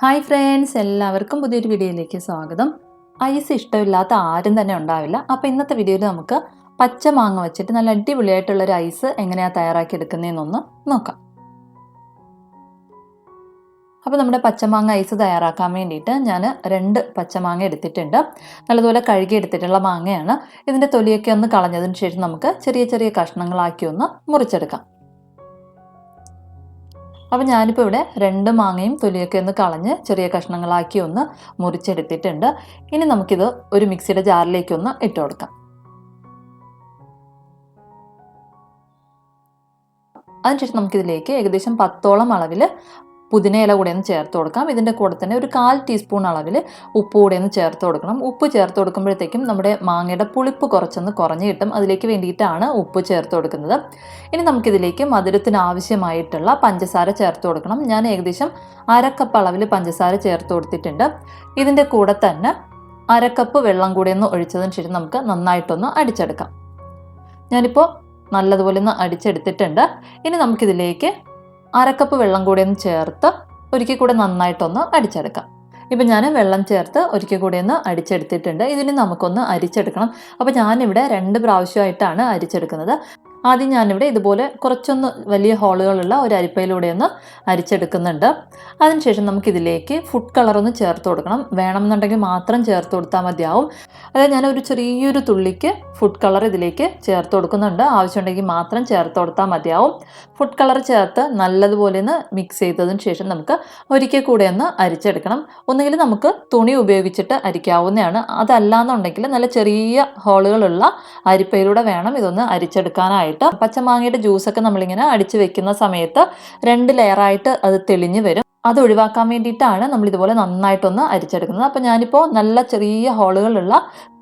Hi friends എല്ലാവർക്കും പുതിയൊരു വീഡിയോയിലേക്ക് സ്വാഗതം. ഐസ് ഇഷ്ടമില്ലാത്ത ആരും തന്നെ ഉണ്ടാവില്ല. അപ്പോൾ ഇന്നത്തെ വീഡിയോയിൽ നമുക്ക് പച്ച മാങ്ങ വെച്ചിട്ട് നല്ല അടിപൊളിയായിട്ടുള്ള ഒരു ഐസ് എങ്ങനെയാണ് തയ്യാറാക്കി എടുക്കുന്നതെന്നൊന്ന് നോക്കാം. അപ്പോൾ നമ്മുടെ പച്ചമാങ്ങ ഐസ് തയ്യാറാക്കാൻ വേണ്ടിയിട്ട് ഞാൻ രണ്ട് പച്ചമാങ്ങ എടുത്തിട്ടുണ്ട്. നല്ലതുപോലെ കഴുകി എടുത്തിട്ടുള്ള മാങ്ങയാണ്. ഇതിന്റെ തൊലിയൊക്കെ ഒന്ന് കളഞ്ഞതിന് ശേഷം നമുക്ക് ചെറിയ ചെറിയ കഷ്ണങ്ങളാക്കി ഒന്ന് മുറിച്ചെടുക്കാം. അപ്പോൾ ഞാനിപ്പോൾ ഇവിടെ രണ്ട് മാങ്ങയും തൊലിയൊക്കെ ഒന്ന് കളഞ്ഞ് ചെറിയ കഷ്ണങ്ങളാക്കി ഒന്ന് മുറിച്ചെടുത്തിട്ടുണ്ട്. ഇനി നമുക്കിത് ഒരു മിക്സിയുടെ ജാറിലേക്ക് ഒന്ന് ഇട്ട് കൊടുക്കാം. അതിനുശേഷം നമുക്കിതിലേക്ക് ഏകദേശം പത്തോളം അളവിൽ പുതിന ഇല കൂടെ ഒന്ന് ചേർത്ത് കൊടുക്കാം. ഇതിന്റെ കൂടെ തന്നെ ഒരു കാൽ ടീസ്പൂൺ അളവിൽ ഉപ്പ് കൂടെ ഒന്ന് ചേർത്ത് കൊടുക്കണം. ഉപ്പ് ചേർത്ത് കൊടുക്കുമ്പോഴത്തേക്കും നമ്മുടെ മാങ്ങയുടെ പുളിപ്പ് കുറച്ചൊന്ന് കുറഞ്ഞ് കിട്ടും. അതിലേക്ക് വേണ്ടിയിട്ടാണ് ഉപ്പ് ചേർത്ത് കൊടുക്കുന്നത്. ഇനി നമുക്കിതിലേക്ക് മധുരത്തിന് ആവശ്യമായിട്ടുള്ള പഞ്ചസാര ചേർത്ത് കൊടുക്കണം. ഞാൻ ഏകദേശം അരക്കപ്പ് അളവിൽ പഞ്ചസാര ചേർത്ത് കൊടുത്തിട്ടുണ്ട്. ഇതിന്റെ കൂടെ തന്നെ അരക്കപ്പ് വെള്ളം കൂടെ ഒന്ന് ഒഴിച്ചതിന് ശേഷം നമുക്ക് നന്നായിട്ടൊന്ന് അടിച്ചെടുക്കാം. ഞാനിപ്പോൾ നല്ലതുപോലെ ഒന്ന് അടിച്ചെടുത്തിട്ടുണ്ട്. ഇനി നമുക്കിതിലേക്ക് അരക്കപ്പ് വെള്ളം കൂടി ഒന്ന് ചേർത്ത് ഒരിക്കൽ കൂടെ നന്നായിട്ടൊന്ന് അടിച്ചെടുക്കാം. ഇപ്പം ഞാൻ വെള്ളം ചേർത്ത് ഒരിക്കൽ കൂടി ഒന്ന് അടിച്ചെടുത്തിട്ടുണ്ട്. ഇതിന് നമുക്കൊന്ന് അരിച്ചെടുക്കണം. അപ്പോൾ ഞാനിവിടെ രണ്ട് പ്രാവശ്യമായിട്ടാണ് അരിച്ചെടുക്കുന്നത്. ആദ്യം ഞാനിവിടെ ഇതുപോലെ കുറച്ചൊന്ന് വലിയ ഹോളുകളുള്ള ഒരു അരിപ്പയിലൂടെ ഒന്ന് അരിച്ചെടുക്കുന്നുണ്ട്. അതിനുശേഷം നമുക്കിതിലേക്ക് ഫുഡ് കളറൊന്ന് ചേർത്ത് കൊടുക്കണം. വേണമെന്നുണ്ടെങ്കിൽ മാത്രം ചേർത്ത് കൊടുത്താൽ മതിയാവും. അതായത് ഞാൻ ഒരു ചെറിയൊരു തുള്ളിക്ക് ഫുഡ് കളർ ഇതിലേക്ക് ചേർത്ത് കൊടുക്കുന്നുണ്ട്. ആവശ്യമുണ്ടെങ്കിൽ മാത്രം ചേർത്ത് കൊടുത്താൽ മതിയാവും. ഫുഡ് കളർ ചേർത്ത് നല്ലതുപോലെ ഒന്ന് മിക്സ് ചെയ്തതിന് ശേഷം നമുക്ക് ഒരിക്കൽ കൂടെ ഒന്ന് അരിച്ചെടുക്കണം. ഒന്നുകിൽ നമുക്ക് തുണി ഉപയോഗിച്ചിട്ട് അരിക്കാവുന്നതാണ്. അതല്ല എന്നുണ്ടെങ്കിൽ നല്ല ചെറിയ ഹോളുകളുള്ള അരിപ്പയിലൂടെ വേണം ഇതൊന്ന് അരിച്ചെടുക്കാനായിട്ട്. പച്ചമാങ്ങയുടെ ജ്യൂസൊക്കെ നമ്മളിങ്ങനെ അടിച്ചു വെക്കുന്ന സമയത്ത് രണ്ട് ലെയറായിട്ട് അത് തെളിഞ്ഞു വരും. അത് ഒഴിവാക്കാൻ വേണ്ടിയിട്ടാണ് നമ്മൾ ഇതുപോലെ നന്നായിട്ടൊന്ന് അരിച്ചെടുക്കുന്നത്. അപ്പോൾ ഞാനിപ്പോൾ നല്ല ചെറിയ ഹോളുകളുള്ള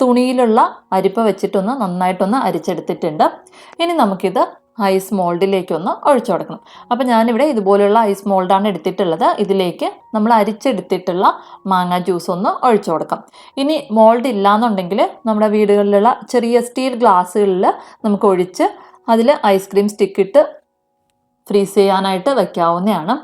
തുണിയിലുള്ള അരിപ്പ വെച്ചിട്ടൊന്ന് നന്നായിട്ടൊന്ന് അരിച്ചെടുത്തിട്ടുണ്ട്. ഇനി നമുക്കിത് ഐസ് മോൾഡിലേക്കൊന്ന് ഒഴിച്ചു കൊടുക്കണം. അപ്പോൾ ഞാനിവിടെ ഇതുപോലെയുള്ള ഐസ് മോൾഡാണ് എടുത്തിട്ടുള്ളത്. ഇതിലേക്ക് നമ്മൾ അരിച്ചെടുത്തിട്ടുള്ള മാങ്ങ ജ്യൂസ് ഒന്ന് ഒഴിച്ചു കൊടുക്കാം. ഇനി മോൾഡ് ഇല്ലാന്നുണ്ടെങ്കിൽ നമ്മുടെ വീടുകളിലുള്ള ചെറിയ സ്റ്റീൽ ഗ്ലാസ്സുകളിൽ നമുക്ക് ഒഴിച്ച് അതിൽ ഐസ്ക്രീം സ്റ്റിക്ക് ഇട്ട് ഫ്രീസ് ചെയ്യാനായിട്ട് വയ്ക്കാവുന്നതാണ്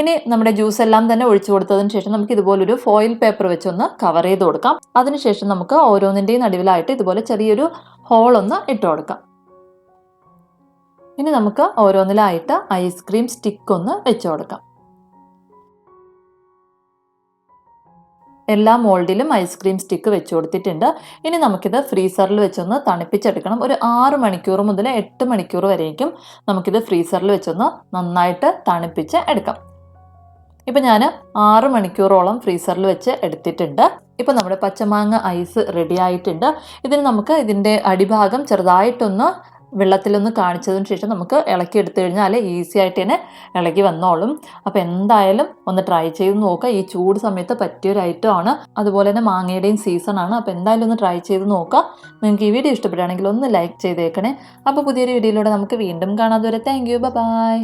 ഇനി നമ്മുടെ ജ്യൂസ് എല്ലാം തന്നെ ഒഴിച്ചു കൊടുത്തതിന് ശേഷം നമുക്ക് ഇതുപോലൊരു ഫോയിൽ പേപ്പർ വെച്ചൊന്ന് കവർ ചെയ്ത് കൊടുക്കാം. അതിനുശേഷം നമുക്ക് ഓരോന്നിന്റെയും നടുവിലായിട്ട് ഇതുപോലെ ചെറിയൊരു ഹോൾ ഒന്ന് ഇട്ട് കൊടുക്കാം. ഇനി നമുക്ക് ഓരോന്നിലായിട്ട് ഐസ്ക്രീം സ്റ്റിക്ക് ഒന്ന് വെച്ച് കൊടുക്കാം. എല്ലാ മോൾഡിലും ഐസ്ക്രീം സ്റ്റിക്ക് വെച്ച് കൊടുത്തിട്ടുണ്ട്. ഇനി നമുക്കിത് ഫ്രീസറിൽ വെച്ചൊന്ന് തണുപ്പിച്ചെടുക്കണം. ഒരു ആറ് മണിക്കൂർ മുതൽ എട്ട് മണിക്കൂർ വരേക്കും നമുക്കിത് ഫ്രീസറിൽ വെച്ചൊന്ന് നന്നായിട്ട് തണുപ്പിച്ച് എടുക്കാം. ഇപ്പം ഞാൻ ആറ് മണിക്കൂറോളം ഫ്രീസറിൽ വെച്ച് എടുത്തിട്ടുണ്ട്. ഇപ്പം നമ്മുടെ പച്ചമാങ്ങ ഐസ് റെഡി ആയിട്ടുണ്ട്. ഇതിന് നമുക്ക് ഇതിന്റെ അടിഭാഗം ചെറുതായിട്ടൊന്ന് വെള്ളത്തിലൊന്ന് കാണിച്ചതിന് ശേഷം നമുക്ക് ഇളക്കി എടുത്തു കഴിഞ്ഞാൽ ഈസി ആയിട്ട് തന്നെ ഇളകി വന്നോളും. അപ്പോൾ എന്തായാലും ഒന്ന് ട്രൈ ചെയ്ത് നോക്കുക. ഈ ചൂട് സമയത്ത് പറ്റിയൊരു ഐറ്റമാണ് അതുപോലെ തന്നെ മാങ്ങയുടെയും സീസണാണ് അപ്പോൾ എന്തായാലും ഒന്ന് ട്രൈ ചെയ്ത് നോക്കുക. നിങ്ങൾക്ക് ഈ വീഡിയോ ഇഷ്ടപ്പെടുകയാണെങ്കിൽ ഒന്ന് ലൈക്ക് ചെയ്തേക്കണേ. അപ്പോൾ പുതിയൊരു വീഡിയോയിലൂടെ നമുക്ക് വീണ്ടും കാണാതെ വരെ താങ്ക് യു ബൈ